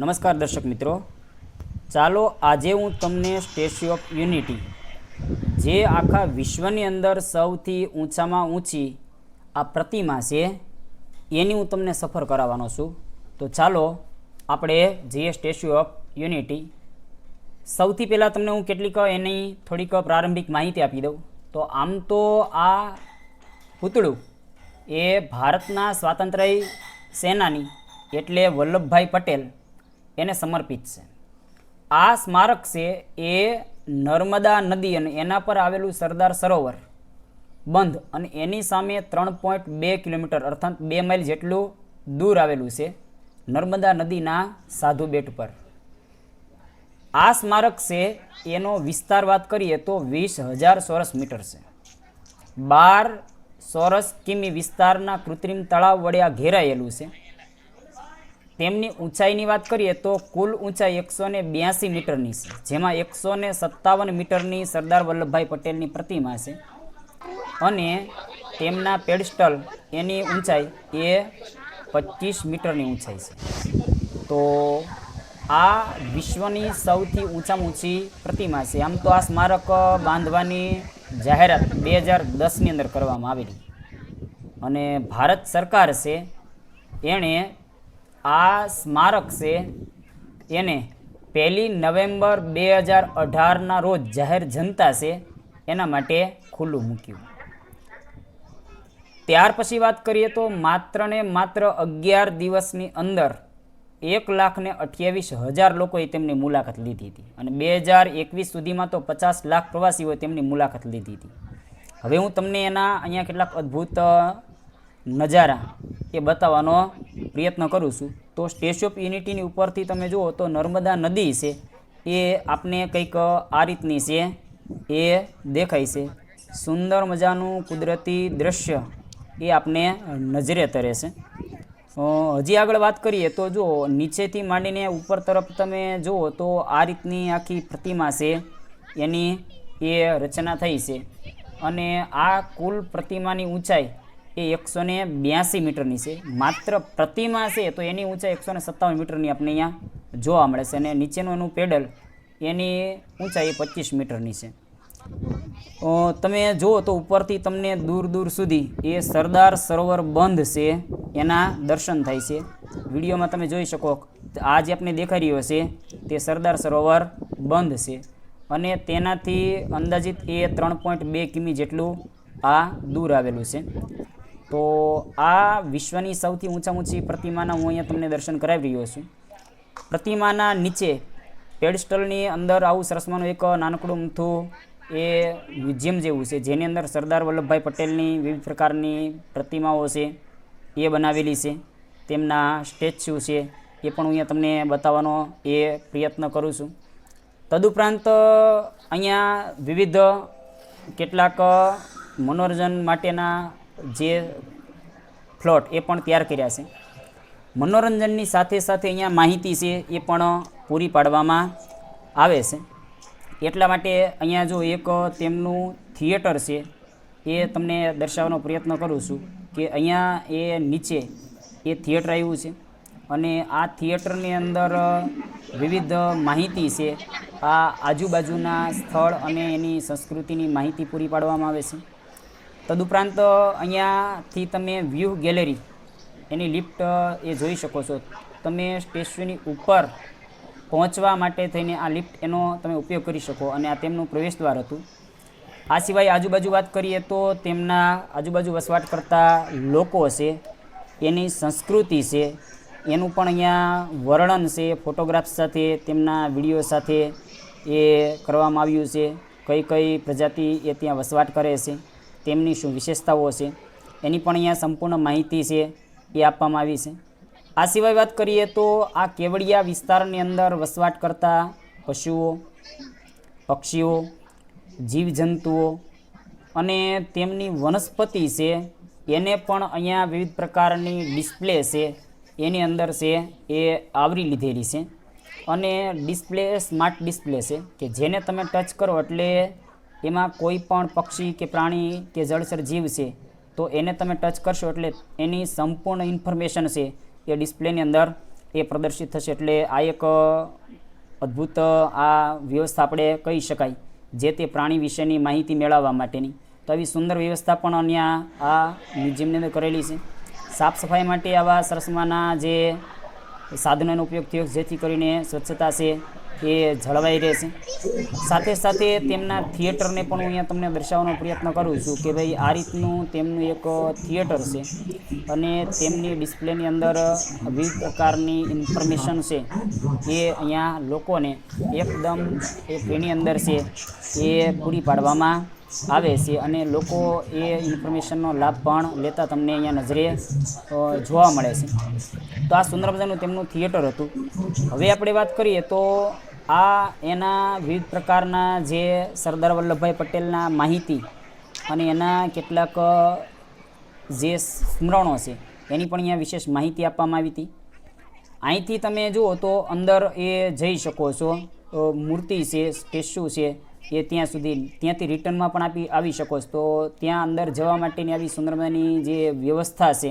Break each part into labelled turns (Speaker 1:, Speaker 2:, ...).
Speaker 1: નમસ્કાર દર્શક મિત્રો. ચાલો આજે હું તમને સ્ટેચ્યુ ઓફ યુનિટી, જે આખા વિશ્વની અંદર સૌથી ઊંચામાં ઊંચી આ પ્રતિમા છે, એની હું તમને સફર કરાવવાનો છું. તો ચાલો આપણે જઈએ સ્ટેચ્યુ ઓફ યુનિટી, સૌથી પહેલાં તમને હું કેટલીક એની થોડીક પ્રારંભિક માહિતી આપી દઉં. તો આમ તો આ પૂતળું એ ભારતના સ્વાતંત્ર્ય સેનાની, એટલે વલ્લભભાઈ પટેલ એને સમર્પિત છે. આ સ્મારક છે એ નર્મદા નદી અને એના પર આવેલું સરદાર સરોવર બંધ અને એની સામે ત્રણ પોઈન્ટ બે કિલોમીટર અર્થાત બે માઇલ જેટલું દૂર આવેલું છે નર્મદા નદીના સાધુ બેટ પર. આ સ્મારક છે એનો વિસ્તાર વાત કરીએ તો વીસ હજાર ચોરસ મીટર છે. બાર ચોરસ કિમી વિસ્તારના કૃત્રિમ તળાવ વડે આ ઘેરાયેલું છે. તેમની ઊંચાઈની વાત કરીએ તો કુલ ઊંચાઈ એકસો ને બ્યાસી મીટરની છે, જેમાં એકસો ને સત્તાવન મીટરની સરદાર વલ્લભભાઈ પટેલની પ્રતિમા છે. અને તેમના પેડસ્ટલ એની ઊંચાઈ એ પચીસ મીટરની ઊંચાઈ છે. તો આ વિશ્વની સૌથી ઊંચામાં ઊંચી પ્રતિમા છે. આમ તો આ સ્મારક બાંધવાની જાહેરાત બે હજાર દસની અંદર કરવામાં આવેલી. અને ભારત સરકાર છે, એણે આ સ્મારક છે. એને પહેલી નવેમ્બર બે હજાર અઢારના રોજ જાહેર જનતા છે. એના માટે ખુલ્લું મૂક્યું. ત્યાર પછી વાત કરીએ તો માત્ર ને માત્ર અગિયાર દિવસની અંદર એક લાખ ને અઠ્યાવીસ હજાર લોકોએ તેમની મુલાકાત લીધી હતી. અને બે હજાર એકવીસ સુધીમાં તો પચાસ લાખ પ્રવાસીઓએ તેમની મુલાકાત લીધી હતી. હવે હું તમને એના અહીંયા કેટલાક અદ્ભુત નજારા એ બતાવવાનો પ્રયત્ન કરું છું. તો સ્ટેચ્યુ ઓફ યુનિટીની ઉપરથી તમે જુઓ તો નર્મદા નદી છે, એ આપને કંઈક આ રીતની છે, એ દેખાય છે. સુંદર મજાનું કુદરતી દ્રશ્ય એ આપને નજરે તરે છે. હજી આગળ વાત કરીએ તો જો નીચેથી માંડીને ઉપર તરફ તમે જુઓ તો આ રીતની આખી પ્રતિમા છે, એની એ રચના થઈ છે. અને આ કુલ પ્રતિમાની ઊંચાઈ એ એકસો ને બ્યાસી મીટરની છે. માત્ર પ્રતિમા છે તો એની ઊંચાઈ એકસો ને સત્તાવન મીટરની આપણે અહીંયા જોવા મળે છે અને નીચેનું એનું પેડલ એની ઊંચાઈ પચીસ મીટરની છે. તમે જુઓ તો ઉપરથી તમને દૂર દૂર સુધી એ સરદાર સરોવર બંધ છે, એના દર્શન થાય છે. વિડીયોમાં તમે જોઈ શકો આ જે આપણે દેખાઈ રહ્યો છે તે સરદાર સરોવર બંધ છે અને તેનાથી અંદાજિત એ ત્રણ પોઈન્ટ બે કિમી જેટલું આ દૂર આવેલું છે. તો આ વિશ્વની સૌથી ઊંચા ઊંચી પ્રતિમાના હું અહીંયા તમને દર્શન કરાવી રહ્યો છું. પ્રતિમાના નીચે પેડસ્ટલની અંદર આવું સરસમાનું એક નાનકડું અમથું એ મ્યુઝિયમ જેવું છે, જેની અંદર સરદાર વલ્લભભાઈ પટેલની વિવિધ પ્રકારની પ્રતિમાઓ છે, એ બનાવેલી છે, તેમના સ્ટેચ્યુ છે, એ પણ હું અહીંયા તમને બતાવવાનો એ પ્રયત્ન કરું છું. તદુપરાંત, અહીંયા વિવિધ કેટલાક મનોરંજન માટેના જે ફ્લોટ એ પણ તૈયાર કર્યા છે. મનોરંજનની સાથે સાથે અહીંયા માહિતી છે એ પણ પૂરી પાડવામાં આવે છે. એટલા માટે અહીંયા જો એક તેમનું થિયેટર છે, એ તમને દર્શાવવાનો પ્રયત્ન કરું છું કે અહીંયા એ નીચે એ થિયેટર આવ્યું છે અને આ થિયેટરની અંદર વિવિધ માહિતી છે. આ આજુબાજુના સ્થળ અને એની સંસ્કૃતિની માહિતી પૂરી પાડવામાં આવે છે. તદુપરાંત, અહીંયાથી તમે વ્યૂ ગેલેરી, એની લિફ્ટ, એ જોઈ શકો છો. તમે સ્ટેચ્યુની ઉપર પહોંચવા માટે થઈને આ લિફ્ટ એનો તમે ઉપયોગ કરી શકો અને આ તેમનું પ્રવેશદ્વાર હતું. આ સિવાય આજુબાજુ વાત કરીએ તો તેમના આજુબાજુ વસવાટ કરતા લોકો છે એની સંસ્કૃતિ છે, એનું પણ અહીંયા વર્ણન છે, ફોટોગ્રાફ્સ સાથે, તેમના વીડિયો સાથે એ કરવામાં આવ્યું છે. કઈ કઈ પ્રજાતિ એ ત્યાં વસવાટ કરે છે. તેમની શું વિશેષતાઓ છે? એની પણ અહીંયા સંપૂર્ણ માહિતી છે એ આપવામાં આવી છે. આ સિવાય વાત કરીએ તો આ કેવડિયા વિસ્તારની અંદર વસવાટ કરતા પશુઓ, પક્ષીઓ, જીવજંતુઓ અને તેમની વનસ્પતિ છે એને પણ અહીંયા વિવિધ પ્રકારની ડિસ્પ્લે છે એની અંદર છે એ આવરી લીધેલી છે. અને ડિસ્પ્લે, સ્માર્ટ ડિસ્પ્લે છે કે જેને તમે ટચ કરો એટલે એમાં કોઈ પણ પક્ષી કે પ્રાણી કે જળચર જીવ છે, તો એને તમે ટચ કરશો એટલે એની સંપૂર્ણ ઇન્ફોર્મેશન છે એ ડિસ્પ્લેની અંદર એ પ્રદર્શિત થશે. એટલે આ એક અદ્ભુત આ વ્યવસ્થા આપણે કહી શકાય જે તે પ્રાણી વિશેની માહિતી મેળવવા માટેની. તો આવી સુંદર વ્યવસ્થા પણ અહીંયા આ મ્યુઝિયમની અંદર કરેલી છે. સાફ સફાઈ માટે આવા સરસમાના જે સાધનોનો ઉપયોગ થયો, જેથી કરીને સ્વચ્છતા છે એ જળવાઈ રહેશે. સાથે સાથે તેમના થિયેટરને પણ હું અહીંયા તમને દર્શાવવાનો પ્રયત્ન કરું છું કે ભાઈ આ રીતનું તેમનું એક થિયેટર છે અને તેમની ડિસ્પ્લેની અંદર વિવિધ પ્રકારની ઇન્ફોર્મેશન છે એ અહીંયા લોકોને એકદમ એક એની અંદર છે એ પૂરી પાડવામાં આવે છે અને લોકો એ ઇન્ફોર્મેશનનો લાભ પણ લેતા તમને અહીંયા નજરે જોવા મળે છે. તો આ સુંદર મજાનું તેમનું થિયેટર હતું. હવે આપણે વાત કરીએ તો આ એના વિવિધ પ્રકારના જે સરદાર વલ્લભભાઈ પટેલના માહિતી અને એના કેટલાક જે સ્મરણો છે, એની પણ અહીંયા વિશેષ માહિતી આપવામાં આવી હતી. અહીંથી તમે જુઓ તો અંદર એ જઈ શકો છો. મૂર્તિ છે, સ્ટેચ્યુ છે એ ત્યાં સુધી, ત્યાંથી રિટર્નમાં પણ આપી, આવી શકો છો. તો ત્યાં અંદર જવા માટેની આવી સુંદર મજાની જે વ્યવસ્થા છે,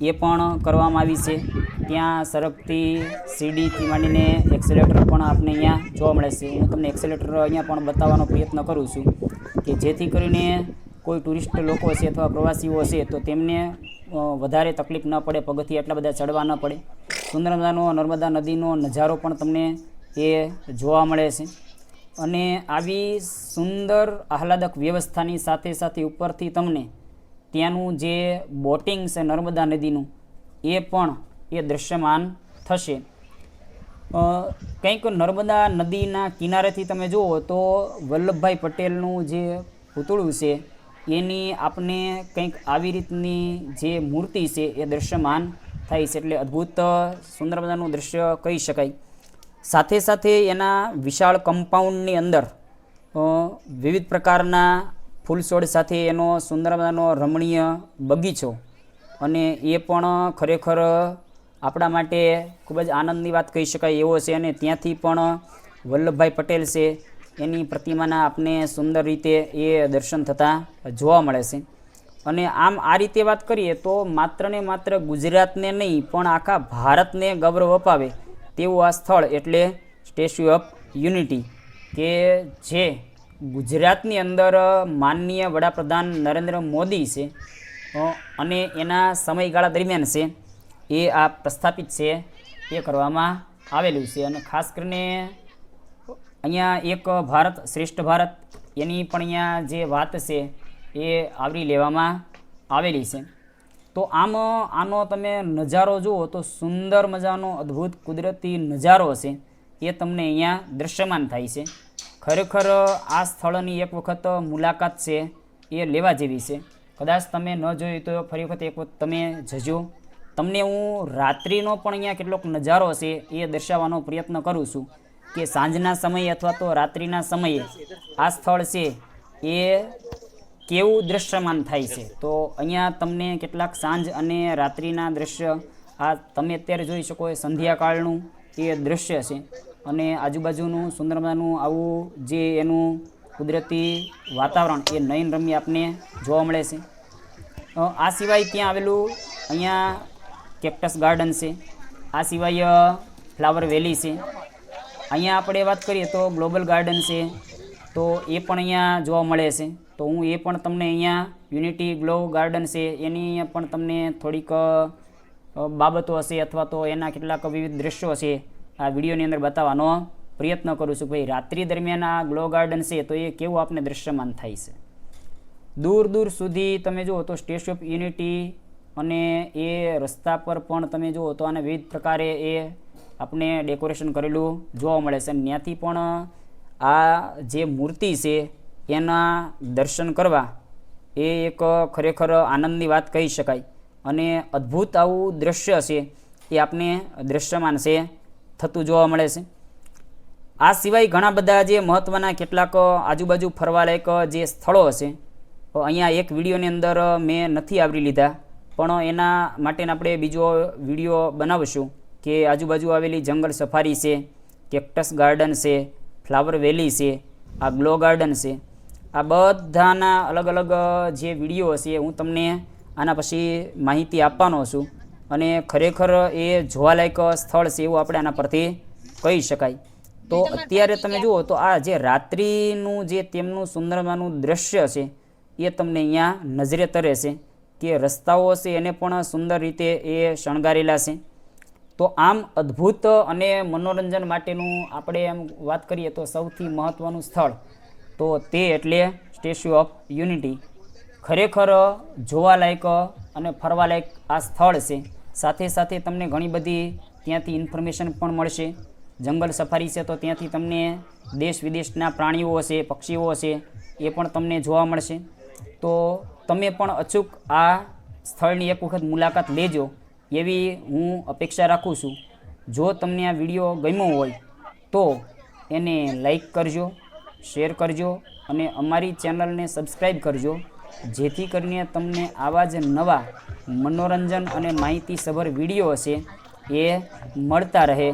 Speaker 1: એ પણ કરવામાં આવી છે. ત્યાં સરકતી સીડીથી માંડીને એક્સેલેટર પણ આપને અહીંયા જોવા મળે છે. હું તમને એક્સેલેટર અહીંયા પણ બતાવવાનો પ્રયત્ન કરું છું કે જેથી કરીને કોઈ ટુરિસ્ટ લોકો છે અથવા પ્રવાસીઓ છે, તો તેમને વધારે તકલીફ ન પડે પગથી એટલા બધા ચડવા ન પડે. સુંદર નર્મદા નદીનો નજારો પણ તમને એ જોવા મળે છે. અને આવી સુંદર આહલાદક વ્યવસ્થાની સાથે સાથે ઉપરથી તમને ત્યાંનું જે બોટિંગ છે નર્મદા નદીનું, એ પણ એ દૃશ્યમાન થશે. કંઈક નર્મદા નદીના કિનારેથી તમે જુઓ તો વલ્લભભાઈ પટેલનું જે પૂતળું છે, એની આપને કંઈક આવી રીતની જે મૂર્તિ છે એ દૃશ્યમાન થાય છે. એટલે અદ્ભુત સુંદર મજાનું દૃશ્ય કહી શકાય. સાથે સાથે એના વિશાળ કમ્પાઉન્ડની અંદર વિવિધ પ્રકારના ફૂલછોડ સાથે એનો સુંદર મજાનો રમણીય બગીચો. અને એ પણ ખરેખર આપણા માટે ખૂબ જ આનંદની વાત કહી શકાય એવો છે અને ત્યાંથી પણ વલ્લભભાઈ પટેલ છે, એની પ્રતિમાના આપને સુંદર રીતે એ દર્શન થતાં જોવા મળે છે. અને આમ આ રીતે વાત કરીએ તો માત્ર ને માત્ર ગુજરાતને નહીં, પણ આખા ભારતને ગૌરવ અપાવે. તેવું આ સ્થળ એટલે સ્ટેચ્યુ ઓફ યુનિટી કે જે ગુજરાતની અંદર માનનીય વડાપ્રધાન નરેન્દ્ર મોદી છે અને એના સમયગાળા દરમિયાન છે, એ આ પ્રસ્થાપિત છે, એ કરવામાં આવેલું છે. અને ખાસ કરીને અહીંયા એક ભારત શ્રેષ્ઠ ભારત એની પણ અહીંયા જે વાત છે, એ આવરી લેવામાં આવેલી છે. તો આમ, આનો તમે નજારો જુઓ તો સુંદર મજાનો અદ્ભુત કુદરતી નજારો છે એ તમને અહીંયા દૃશ્યમાન થાય છે. ખરેખર આ સ્થળની એક વખત મુલાકાત છે, એ લેવા જેવી છે. કદાચ તમે ન જોયું તો ફરી વખત એક વખત તમે જજો. તમને હું રાત્રિનો પણ અહીંયા કેટલોક નજારો છે એ દર્શાવવાનો પ્રયત્ન કરું છું કે સાંજના સમયે અથવા તો રાત્રિના સમયે આ સ્થળ છે એ કેવું દૃશ્યમાન થાય છે? તો અહીંયા તમને કેટલાક સાંજ અને રાત્રિના દૃશ્ય આ તમે અત્યારે જોઈ શકો એ સંધ્યાકાળનું એ દૃશ્ય છે. અને આજુબાજુનું સુંદર મજાનું આવું જે એનું કુદરતી વાતાવરણ એ નયનરમ્ય આપને જોવા મળે છે. આ સિવાય ત્યાં આવેલું અહીંયા કેક્ટસ ગાર્ડન છે. આ સિવાય ફ્લાવર વેલી છે. અહીંયા આપણે વાત કરીએ તો ગ્લોબલ ગાર્ડન છે. તો એ પણ અહીંયા જોવા મળે છે. તો હું એ પણ તમને અહીંયા યુનિટી ગ્લો ગાર્ડન છે, એની પણ તમને થોડીક બાબતો હશે અથવા તો એના કેટલાક વિવિધ દ્રશ્યો છે આ વિડીયોની અંદર બતાવવાનો પ્રયત્ન કરું છું. ભાઈ, રાત્રિ દરમિયાન આ ગ્લો ગાર્ડન છે, તો એ કેવું આપને દૃશ્યમાન થાય છે? દૂર દૂર સુધી તમે જુઓ તો સ્ટેચ્યુ ઓફ યુનિટી અને એ રસ્તા પર પણ તમે જુઓ તો આને વિવિધ પ્રકારે એ આપણે ડેકોરેશન કરેલું જોવા મળે છે. અને ત્યાંથી પણ આ જે મૂર્તિ છે એના દર્શન કરવા એ એક ખરેખર આનંદની વાત કહી શકાય. અને અદ્ભુત આવું દ્રશ્ય છે એ આપને દૃશ્યમાન છે થતું જોવા મળે છે. આ સિવાય ઘણા બધા જે મહત્ત્વના કેટલાક આજુબાજુ ફરવાલાયક જે સ્થળો હશે અહીંયા એક વિડીયોની અંદર મેં નથી આવરી લીધા, પણ એના માટે આપણે બીજો વીડિયો બનાવશું કે આજુબાજુ આવેલી જંગલ સફારી છે, કેક્ટસ ગાર્ડન છે, ફ્લાવર વેલી છે, આ ગ્લો ગાર્ડન છે. આ બધાના અલગ અલગ જે વીડિયો હશે હું તમને આના પછી માહિતી આપવાનો છું. અને ખરેખર એ જોવાલાયક સ્થળ છે એવું આપણે આના પરથી કહી શકાય. તો અત્યારે તમે જુઓ તો આ જે રાત્રિનું જે તેમનું સુંદરમાનું દ્રશ્ય છે એ તમને અહીંયા નજરે તરે છે કે રસ્તાઓ છે એને પણ સુંદર રીતે એ શણગારેલા છે. તો આમ અદ્ભુત અને મનોરંજન માટેનું આપણે એમ વાત કરીએ તો સૌથી મહત્ત્વનું સ્થળ તો તે એટલે સ્ટેચ્યુ ઓફ યુનિટી. ખરેખર જોવાલાયક અને ફરવાલાયક આ સ્થળ છે. સાથે સાથે તમને ઘણી બધી ત્યાંથી ઇન્ફોર્મેશન પણ મળશે. જંગલ સફારી છે તો ત્યાંથી તમને દેશ વિદેશના પ્રાણીઓ હશે, પક્ષીઓ હશે, એ પણ તમને જોવા મળશે. તો તમે પણ અચૂક આ સ્થળની એક વખત મુલાકાત લેજો. એવી હું અપેક્ષા રાખું છું. જો તમને આ વીડિયો ગમ્યો હોય તો એને લાઈક કરજો. શેર કરજો અને અમારી ચેનલને સબસ્ક્રાઈબ કરજો. જેથી કરીને તમને આવા જ નવા મનોરંજન અને માહિતીસભર વીડિયો હશે એ મળતા રહે.